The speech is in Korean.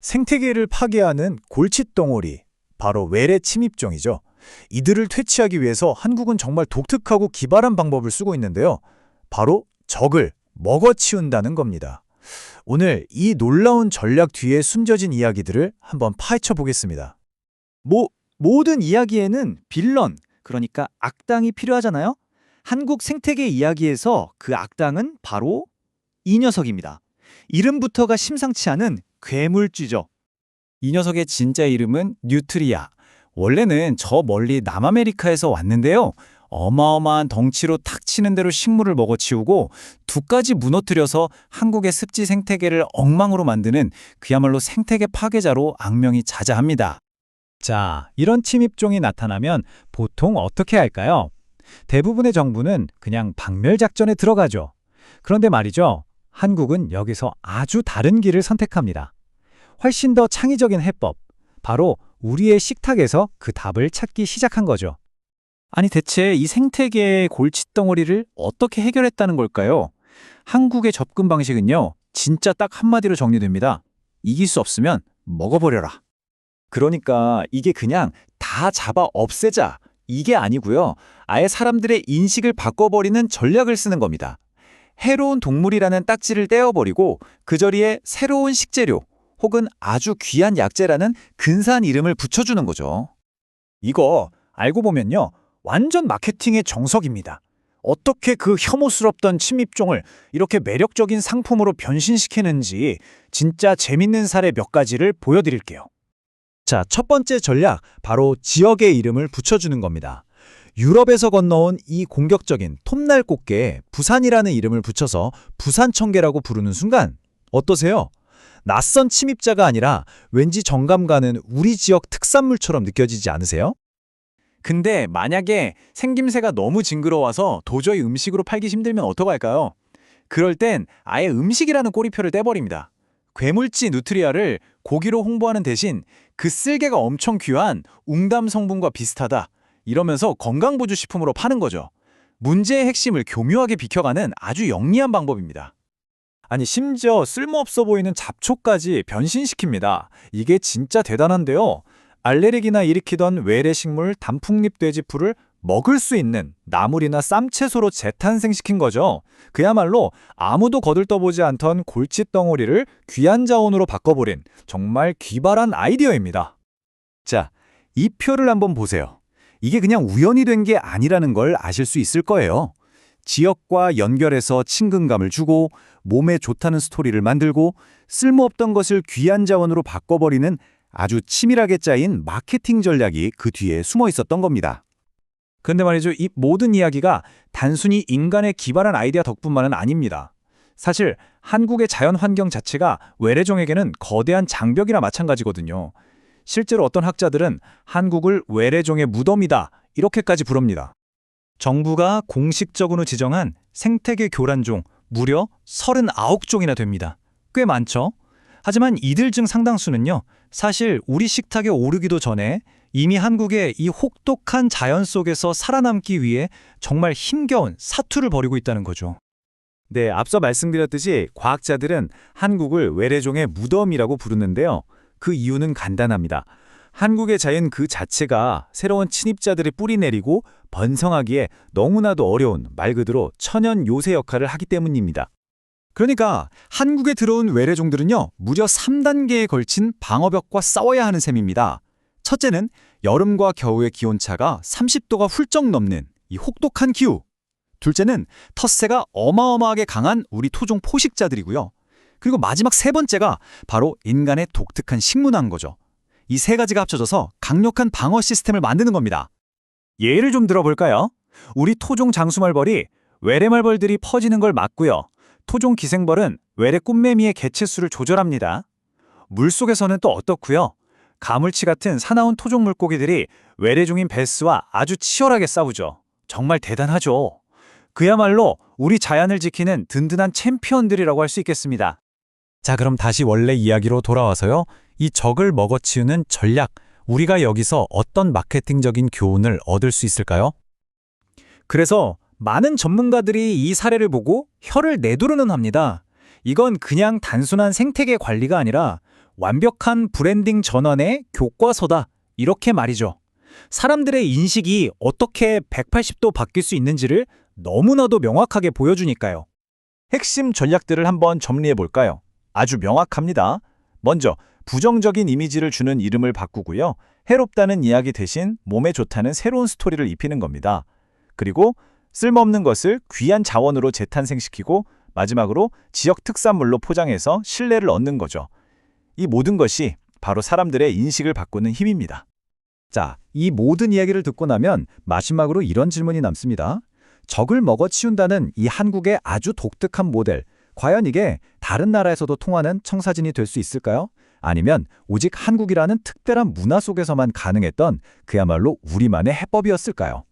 생태계를 파괴하는 골칫덩어리, 바로 외래 침입종이죠. 이들을 퇴치하기 위해서 한국은 정말 독특하고 기발한 방법을 쓰고 있는데요. 바로 적을 먹어치운다는 겁니다. 오늘 이 놀라운 전략 뒤에 숨겨진 이야기들을 한번 파헤쳐 보겠습니다. 뭐 모든 이야기에는 빌런, 그러니까 악당이 필요하잖아요. 한국 생태계 이야기에서 그 악당은 바로 이 녀석입니다. 이름부터가 심상치 않은 괴물쥐죠. 이 녀석의 진짜 이름은 뉴트리아. 원래는 저 멀리 남아메리카에서 왔는데요. 어마어마한 덩치로 탁 치는 대로 식물을 먹어치우고 두 가지 무너뜨려서 한국의 습지 생태계를 엉망으로 만드는 그야말로 생태계 파괴자로 악명이 자자합니다. 자, 이런 침입종이 나타나면 보통 어떻게 할까요? 대부분의 정부는 그냥 박멸 작전에 들어가죠. 그런데 말이죠. 한국은 여기서 아주 다른 길을 선택합니다. 훨씬 더 창의적인 해법. 바로 우리의 식탁에서 그 답을 찾기 시작한 거죠. 아니 대체 이 생태계의 골칫덩어리를 어떻게 해결했다는 걸까요? 한국의 접근 방식은요. 진짜 딱 한마디로 정리됩니다. 이길 수 없으면 먹어버려라. 그러니까 이게 그냥 다 잡아 없애자 이게 아니고요. 아예 사람들의 인식을 바꿔버리는 전략을 쓰는 겁니다. 해로운 동물이라는 딱지를 떼어버리고 그 자리에 새로운 식재료 혹은 아주 귀한 약재라는 근사한 이름을 붙여주는 거죠. 이거 알고 보면요. 완전 마케팅의 정석입니다. 어떻게 그 혐오스럽던 침입종을 이렇게 매력적인 상품으로 변신시키는지 진짜 재밌는 사례 몇 가지를 보여드릴게요. 자, 첫 번째 전략, 바로 지역의 이름을 붙여주는 겁니다. 유럽에서 건너온 이 공격적인 톱날 꽃게에 부산이라는 이름을 붙여서 부산청개라고 부르는 순간 어떠세요? 낯선 침입자가 아니라 왠지 정감 가는 우리 지역 특산물처럼 느껴지지 않으세요? 근데 만약에 생김새가 너무 징그러워서 도저히 음식으로 팔기 힘들면 어떡할까요? 그럴 땐 아예 음식이라는 꼬리표를 떼버립니다. 괴물지 누트리아를 고기로 홍보하는 대신 그 쓸개가 엄청 귀한 웅담 성분과 비슷하다 이러면서 건강보조식품으로 파는 거죠. 문제의 핵심을 교묘하게 비켜가는 아주 영리한 방법입니다. 아니 심지어 쓸모없어 보이는 잡초까지 변신시킵니다. 이게 진짜 대단한데요. 알레르기나 일으키던 외래식물 단풍잎 돼지풀을 먹을 수 있는 나물이나 쌈채소로 재탄생시킨 거죠. 그야말로 아무도 거들떠보지 않던 골칫덩어리를 귀한 자원으로 바꿔버린 정말 기발한 아이디어입니다. 자, 이 표를 한번 보세요. 이게 그냥 우연이 된 게 아니라는 걸 아실 수 있을 거예요. 지역과 연결해서 친근감을 주고 몸에 좋다는 스토리를 만들고 쓸모없던 것을 귀한 자원으로 바꿔버리는 아주 치밀하게 짜인 마케팅 전략이 그 뒤에 숨어 있었던 겁니다. 근데 말이죠. 이 모든 이야기가 단순히 인간의 기발한 아이디어 덕분만은 아닙니다. 사실 한국의 자연 환경 자체가 외래종에게는 거대한 장벽이나 마찬가지거든요. 실제로 어떤 학자들은 한국을 외래종의 무덤이다 이렇게까지 부릅니다. 정부가 공식적으로 지정한 생태계 교란종 무려 39종이나 됩니다. 꽤 많죠? 하지만 이들 중 상당수는요. 사실 우리 식탁에 오르기도 전에 이미 한국의 이 혹독한 자연 속에서 살아남기 위해 정말 힘겨운 사투를 벌이고 있다는 거죠. 네, 앞서 말씀드렸듯이 과학자들은 한국을 외래종의 무덤이라고 부르는데요. 그 이유는 간단합니다. 한국의 자연 그 자체가 새로운 침입자들의 뿌리 내리고 번성하기에 너무나도 어려운 말 그대로 천연 요새 역할을 하기 때문입니다. 그러니까 한국에 들어온 외래종들은요, 무려 3단계에 걸친 방어벽과 싸워야 하는 셈입니다. 첫째는 여름과 겨울의 기온차가 30도가 훌쩍 넘는 이 혹독한 기후. 둘째는 텃새가 어마어마하게 강한 우리 토종 포식자들이고요. 그리고 마지막 세 번째가 바로 인간의 독특한 식문화인 거죠. 이 세 가지가 합쳐져서 강력한 방어 시스템을 만드는 겁니다. 예를 좀 들어볼까요? 우리 토종 장수말벌이 외래말벌들이 퍼지는 걸 막고요. 토종 기생벌은 외래 꽃매미의 개체수를 조절합니다. 물속에서는 또 어떻고요? 가물치 같은 사나운 토종 물고기들이 외래종인 베스와 아주 치열하게 싸우죠. 정말 대단하죠. 그야말로 우리 자연을 지키는 든든한 챔피언들이라고 할 수 있겠습니다. 자, 그럼 다시 원래 이야기로 돌아와서요. 이 적을 먹어치우는 전략, 우리가 여기서 어떤 마케팅적인 교훈을 얻을 수 있을까요? 그래서 많은 전문가들이 이 사례를 보고 혀를 내두르는 합니다. 이건 그냥 단순한 생태계 관리가 아니라 완벽한 브랜딩 전환의 교과서다. 이렇게 말이죠. 사람들의 인식이 어떻게 180도 바뀔 수 있는지를 너무나도 명확하게 보여주니까요. 핵심 전략들을 한번 정리해 볼까요? 아주 명확합니다. 먼저 부정적인 이미지를 주는 이름을 바꾸고요. 해롭다는 이야기 대신 몸에 좋다는 새로운 스토리를 입히는 겁니다. 그리고 쓸모없는 것을 귀한 자원으로 재탄생시키고 마지막으로 지역 특산물로 포장해서 신뢰를 얻는 거죠. 이 모든 것이 바로 사람들의 인식을 바꾸는 힘입니다. 자, 이 모든 이야기를 듣고 나면 마지막으로 이런 질문이 남습니다. 적을 먹어치운다는 이 한국의 아주 독특한 모델, 과연 이게 다른 나라에서도 통하는 청사진이 될 수 있을까요? 아니면 오직 한국이라는 특별한 문화 속에서만 가능했던 그야말로 우리만의 해법이었을까요?